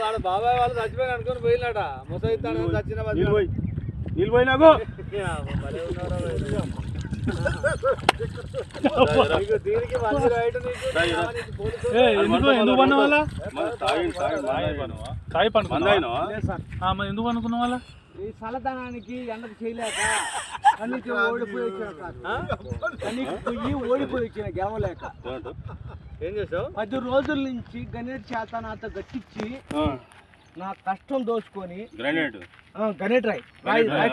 వాడు బాబాయ్ వాళ్ళు చచ్చిపోయి అనుకుని పోయినాడ ముసైతాడు చచ్చిన నీళ్ళు ఎందుకు? ఎందుకు పన్న వాళ్ళ పండుకున్నావా ఎందుకు అనుకున్న వాళ్ళ ఈ చల్లదనానికి ఎండకు చేయలేక కన్నీకి ఓడిపోయి వచ్చిన సార్ కన్నీకి పోయి ఓడిపోయి వచ్చిన గెవలేక. ఏం చేసావు పది రోజుల నుంచి గణేట్ చేత నాతో గట్టించి నా కష్టం దోచుకొని గ్రానైట్. ఆ, గణేట్ రాయ్. రాయ్ రాయ్.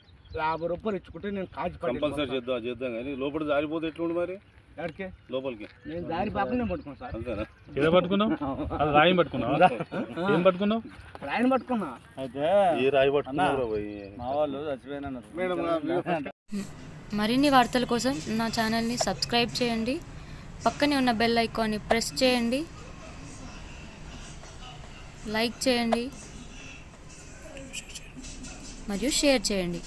యాభై రూపాయలు ఇచ్చుకుంటే నేను కాజీ కంపల్సరీ చేద్దాం చేద్దాం కానీ లోపల జారిపోతే ఎట్లుండి మరి? ఎక్కడికి లోపలికి. నేను దారి పాపనే పట్టుకున్నా సార్. అంతేనా? ఏదో పట్టుకున్నావు? అది రాయి పట్టుకున్నావు? ఏం పట్టుకున్నావు? ఆయన పట్టుకున్నా. అయితే ఏ రాయి పట్టుకున్నావురా పోయి? మా వాళ్ళు చచ్చిపోయినా మరిన్ని వార్తల కోసం నా ఛానల్ని సబ్స్క్రైబ్ చేయండి. పక్కనే ఉన్న బెల్ ఐకాన్ని ప్రెస్ చేయండి. లైక్ చేయండి. మరియు షేర్ చేయండి.